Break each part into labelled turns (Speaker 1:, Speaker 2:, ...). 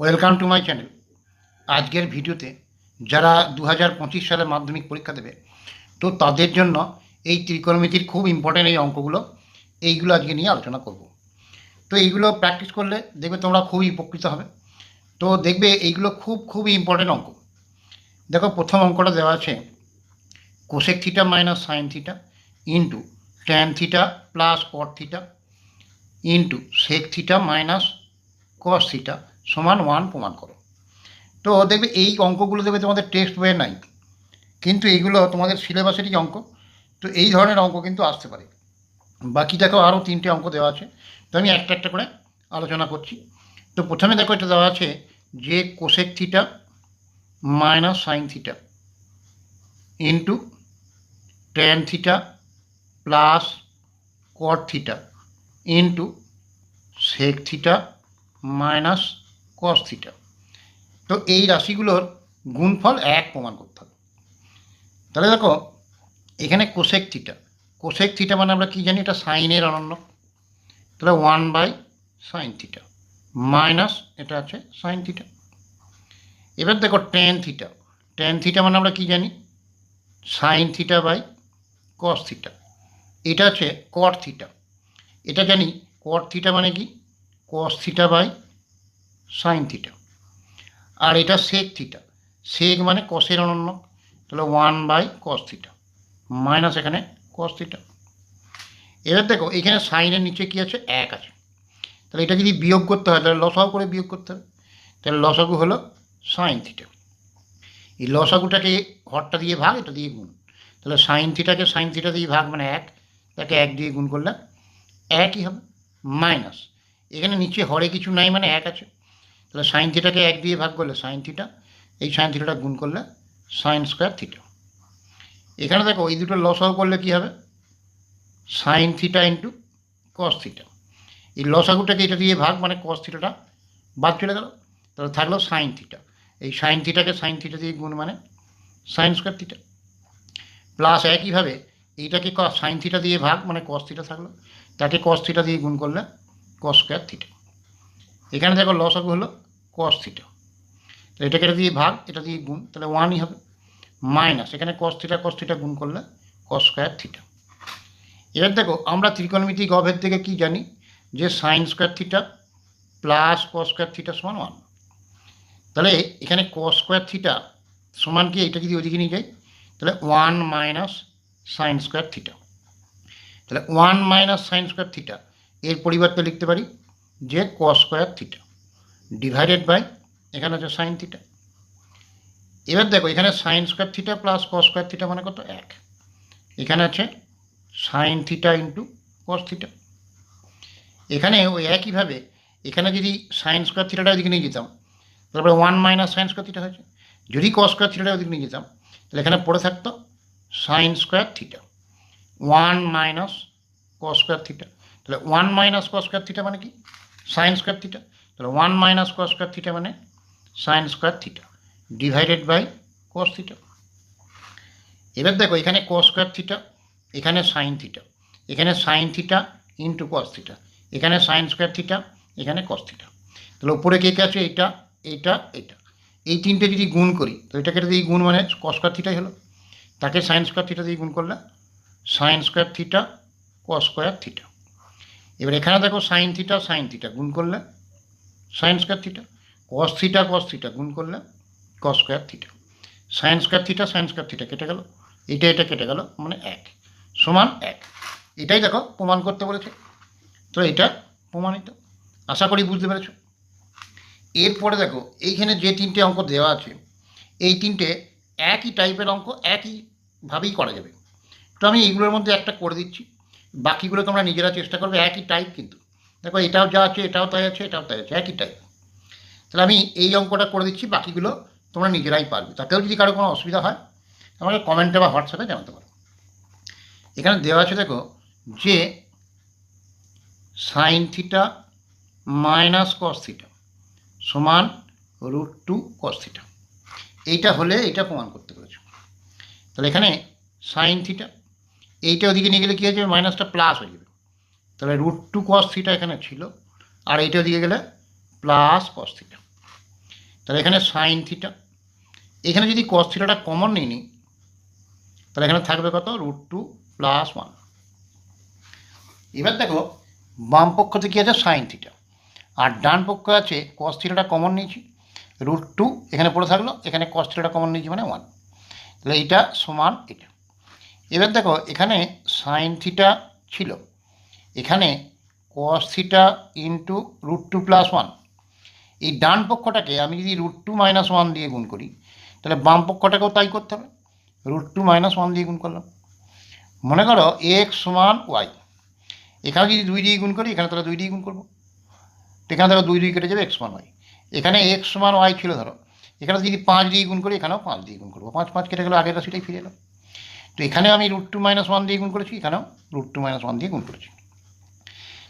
Speaker 1: Welcome to my channel আজকের ভিডিওতে যারা দু হাজার পঁচিশ সালে মাধ্যমিক পরীক্ষা দেবে, তো তাদের জন্য এই ত্রিকোণমিতির খুব ইম্পর্টেন্ট এই অঙ্কগুলো, এইগুলো আজকে নিয়ে আলোচনা করব। তো এইগুলো প্র্যাকটিস করলে দেখবে তোমরা খুবই উপকৃত হবে। তো দেখবে এইগুলো খুব, খুবই ইম্পর্টেন্ট অঙ্ক। দেখো, প্রথম অঙ্কটা দেওয়া আছে cosec theta minus sine theta into tan theta plus cot theta into sec theta minus cos theta সমান ওয়ান প্রমাণ করো। তো দেখবে এই অঙ্কগুলো দেখবে তোমাদের টেক্সট বইয়ে নাই। কিন্তু এইগুলো তোমাদের সিলেবাসেরই অঙ্ক। তো এই ধরনের অঙ্ক কিন্তু আসতে পারে। বাকি দেখো আরও তিনটে অঙ্ক দেওয়া আছে। তো আমি একটা একটা করে আলোচনা করছি। তো প্রথমে দেখো এটা দেওয়া আছে যে cosec theta minus sine theta into tan theta plus cot theta into sec theta minus cos theta তো এই রাশিগুলোর গুণফল এক প্রমাণ করতে হবে। তাহলে দেখো, এখানে কোসেক থিটা কোসেক থিটা মানে আমরা কী জানি? এটা সাইনের অনন্য। তাহলে one by sine theta minus এটা আছে সাইন থিটা এবার দেখো টেন থিটা টেন থিটা মানে আমরা কী জানি? Sine theta by cos theta এটা আছে কট থিটা এটা জানি কট থিটা মানে কি? Cos theta by sine theta আর এটা সেক থিটা সেক মানে কসের অনন্য। তাহলে one by cos theta minus এখানে কস থিটা এবার দেখো, এখানে সাইনের নিচে কি আছে? এক আছে। তাহলে এটা যদি বিয়োগ করতে হয়, তাহলে লসাগু করে বিয়োগ করতে হবে। তাহলে লসাগু হলো সাইন থিটা এই লসাগুটাকে হরটা দিয়ে ভাগ, এটা দিয়ে গুণ। তাহলে সাইন থিটাকে সাইন থিটা দিয়ে ভাগ মানে এক। তাকে এক দিয়ে গুণ করলে একই হবে। মাইনাস এখানে নিচে হরে কিছু নাই মানে এক আছে। তাহলে সাইন থিটাকে এক দিয়ে ভাগ করলে সাইন থিটা এই সাইন থিটাটা গুণ করলে সাইন স্কোয়ার থিটা এখানে দেখো, এই দুটো লসাগু করলে কী হবে? Sine theta into cos theta এই লসাগুটাকে এটা দিয়ে ভাগ মানে কস থিটাটা বাদ চলে গেল, তাহলে থাকল সাইন থিটা এই সাইন থিটাকে সাইন থিটা দিয়ে গুণ মানে সাইন স্কোয়ার থিটা প্লাস একইভাবে এইটাকে সাইন থিটা দিয়ে ভাগ মানে কস থিটা থাকল, তাকে কস থিটা দিয়ে গুণ করলে কস স্কোয়ার থিটা এখানে দেখো লসাগু হলো কস থিটা তো এটাকে এটা দিয়ে ভাগ, এটা দিয়ে গুণ, তাহলে ওয়ানই হবে। মাইনাস এখানে কস থিটা কস থিটা গুণ করলে কস স্কোয়ার থিটা এবার দেখো, আমরা ত্রিকোণমিতিক অভেদ থেকে কি জানি? যে sine square theta plus cos square theta সমান ওয়ান তাহলে এখানে কস স্কোয়ার থিটা সমান কি? এটা যদি ওদিকে নিয়ে যাই, তাহলে one minus sine square theta তাহলে one minus sine square theta এর পরিবর্তে লিখতে পারি যে cos square theta divided by এখানে আছে সাইন থিটা এবার দেখো, এখানে sine square theta plus cos square theta মানে কত? এক। এখানে আছে sine theta into cos theta এখানে ওই একইভাবে এখানে যদি সাইন স্কোয়ার থিটাটা ওইদিকে নিয়ে যেতাম তারপরে one minus sine square theta হয়েছে। যদি কস স্কোয়ার থিটাটা ওইদিকে নিয়ে যেতাম, তাহলে এখানে পড়ে থাকতো sine square theta one minus cos square theta তাহলে one minus cos square theta মানে কি? সাইন স্কোয়ার থিটা তাহলে one minus cos square theta মানে sine square theta divided by cos theta এবার দেখো, এখানে কস স্কোয়ার থিটা এখানে sine theta এখানে sine theta into cos theta এখানে সাইন স্কোয়ার থিটা এখানে কস থিটা তাহলে উপরে কে কে আছে? এটা এটা এটা। এই তিনটে যদি গুণ করি, তো এটাকে দিয়ে গুণ মানে কস স্কোয়ার থিটাই হলো, তাকে সাইন স্কোয়ার থিটা দিয়ে গুণ করলে sine square theta cos square theta এবার এখানে দেখো সাইন থিটা সাইন থিটা গুণ করলে sine square theta cos theta cos theta গুণ করলে cos square theta sine square theta sine square theta কেটে গেল, এটা এটা কেটে গেল মানে এক, সমান এক। এটাই দেখো প্রমাণ করতে বলেছে। তো এটা প্রমাণিত। আশা করি বুঝতে পেরেছ। এরপরে দেখো, এইখানে যে তিনটে অঙ্ক দেওয়া আছে, এই তিনটে একই টাইপের অঙ্ক একইভাবেই করা যাবে। তো আমি এইগুলোর মধ্যে একটা করে দিচ্ছি। বাকিগুলো তোমরা নিজেরা চেষ্টা করবে, একই টাইপ কিন্তু। দেখো, এটাও যা আছে, এটাও তাই আছে, এটাও তাই আছে, একই টাইপ তাহলে আমি এই অঙ্কটা করে দিচ্ছি, বাকিগুলো তোমরা নিজেরাই পারবে। তাতেও যদি কারও কোনো অসুবিধা হয়, আমাকে কমেন্টে বা হোয়াটসঅ্যাপে জানাতে পারো। এখানে দেওয়া আছে, দেখো, যে sine theta minus cos theta সমান রুট টু কস থিটা এইটা হলে এটা প্রমাণ করতে পেরেছ। তাহলে এখানে সাইন থিটা এইটা ওদিকে নিয়ে গেলে কী হয়ে যাবে? মাইনাসটা প্লাস হয়ে যাবে। তাহলে রুট টু কস থিটা এখানে ছিল, আর এইটা ওদিকে গেলে প্লাস কস থিটা তাহলে এখানে সাইন থিটা এখানে যদি কস থিটাটা কমন নিই নিই, তাহলে এখানে থাকবে কত? রুট টু প্লাস ওয়ান এবার দেখো, বাম পক্ষতে কি আছে? সাইন থিটা আর ডান পক্ষ আছে কস থিটাটা কমন নিয়েছি রুট টু এখানে পড়ে থাকল, এখানে কস থিটাটা কমন নিয়েছি মানে ওয়ান তাহলে এটা সমান এটা। এবার দেখো, এখানে সাইন থিটা ছিল। এখানে cos theta into root two plus one এই ডান পক্ষটাকে আমি যদি রুট টু মাইনাস ওয়ান দিয়ে গুণ করি, তাহলে বাম পক্ষটাকেও তাই করতে হবে। রুট টু মাইনাস ওয়ান দিয়ে গুণ করলাম। মনে করো এক্স সমান ওয়াই এখানে যদি দুই দিয়ে গুণ করি, এখানে তাহলে দুই দিয়ে গুণ করব। এখানে ধরো দুই দুই কেটে যাবে এক্স সমান ওয়াই এখানে এক্স সমান ওয়াই ছিল ধরো। এখানে যদি পাঁচ দিয়ে গুণ করি, এখানেও পাঁচ দিয়ে গুণ করব। পাঁচ পাঁচ কেটে গেলে, আগের রাশিটাই ফিরে এলো তো এখানে আমি রুট টু মাইনাস ওয়ান দিয়ে গুণ করেছি, এখানেও রুট টু মাইনাস ওয়ান দিয়ে গুণ করেছি।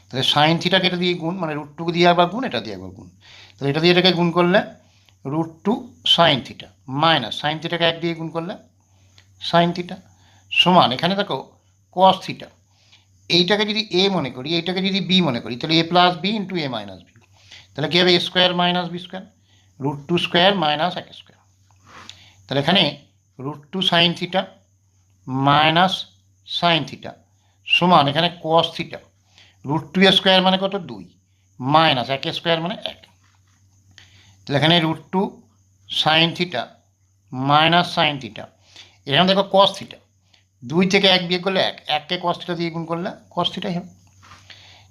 Speaker 1: তাহলে সাইন থিটা কেটে দিয়ে গুণ মানে রুট টু দিয়ে একবার গুণ, এটা দিয়ে একবার গুণ। তাহলে এটা দিয়ে এটাকে গুণ করলে root two sine theta minus sine থিটাকে এক দিয়ে গুণ করলে সাইন থিটা সমান, এখানে দেখো কস থিটা এইটাকে যদি এ মনে করি, এইটাকে যদি বি মনে করি, তাহলে A plus B into A minus B তাহলে কী হবে A square minus B square root two square minus এক স্কোয়ার তাহলে এখানে root two sine theta minus sine theta সমান এখানে cos theta. Root two square মানে কত? দুই। মাইনাস এক স্কোয়ার মানে এক। তাহলে এখানে root two sine theta minus sine theta. এখানে দেখো কস থিটা। দুই থেকে এক বিয়ে করলে এক। এককে কস থিটা দিয়ে গুণ করলে কস থিটাই হবে।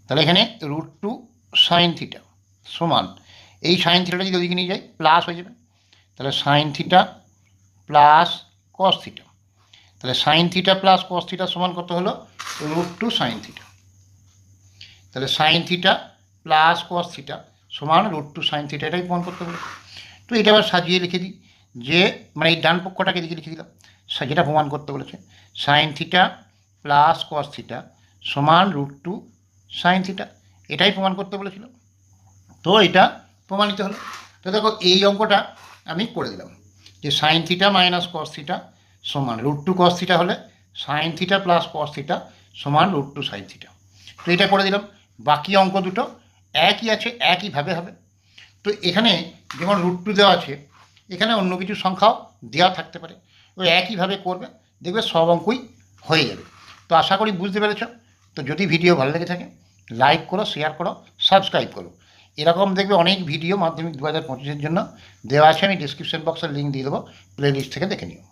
Speaker 1: তাহলে এখানে রুট টু সাইন থিটা সমান। এই সাইন থিটাটা যদি ওদিকে নিয়ে যাই প্লাস হয়ে যাবে। তাহলে sine theta plus cos theta. তাহলে sine theta plus cos theta সমান কত হলো? রুট টু সাইন থিটা তাহলে sine theta plus cos theta সমান রুট টু সাইন থিটা এটাই প্রমাণ করতে হবে। তো এটা আবার সাজিয়ে লিখে দিই, যে মানে এই ডান পক্ষটাকে দিকে লিখে দিলাম। যেটা প্রমাণ করতে বলেছে sine theta plus cos theta সমান রুট টু সাইন থিটা এটাই প্রমাণ করতে বলেছিল। তো এটা প্রমাণিত হলো। তো দেখো এই অঙ্কটা আমি করে দিলাম, যে sine theta minus cos theta সমান রুট টু কস থিটা হলে sine theta plus cos theta সমান রুট টু সাইন থিটা তো এটা করে দিলাম। বাকি অঙ্ক দুটো একই আছে একইভাবে হবে। তো এখানে যেমন রুট টু দেওয়া আছে, এখানে অন্য কিছু সংখ্যাও দেওয়া থাকতে পারে। ওই একইভাবে করবে, দেখবে সব অঙ্কই হয়ে যাবে। তো আশা করি বুঝতে পেরেছ। তো যদি ভিডিও ভালো লেগে থাকে লাইক করো শেয়ার করো সাবস্ক্রাইব করো। এরকম দেখবে অনেক ভিডিও মাধ্যমিক দু হাজার পঁচিশের জন্য দেওয়া আছে। আমি ডিসক্রিপশন বক্সের লিঙ্ক দিয়ে দেবো প্লে লিস্ট থেকে দেখে নিও।